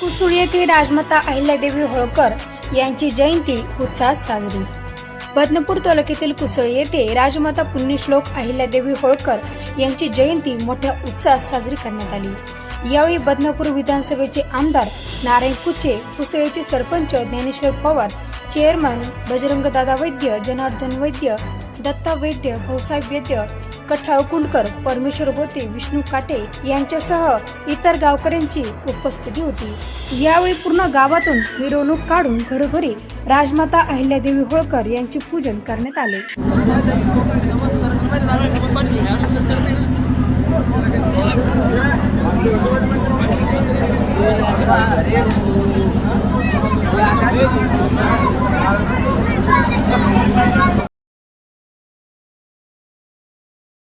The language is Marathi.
कुसुळ येथे राजमाता अहिल्यादेवी होळकर यांची जयंती उत्साहात साजरी. बदनापूर तालुक्यातील कुसळ येथे राजमाता पुण्यश्लोक अहिल्यादेवी होळकर यांची जयंती मोठ्या उत्साहात साजरी करण्यात आली. यावेळी बदनापूर विधानसभेचे आमदार नारायण कुचे कुसळेचे सरपंच ज्ञानेश्वर पवार चेअरमन बजरंगदादा वैद्य जनार्दन वैद्य दत्ता वैद्य भाऊसाहेब वैद्य कठाव कुंडकर परमेश्वर गोते विष्णू काटे यांच्यासह इतर गावकऱ्यांची उपस्थिती होती. यावेळी पूर्ण गावातून मिरवणूक काढून घरोघरी राजमाता अहिल्यादेवी होळकर यांचे पूजन करण्यात आले.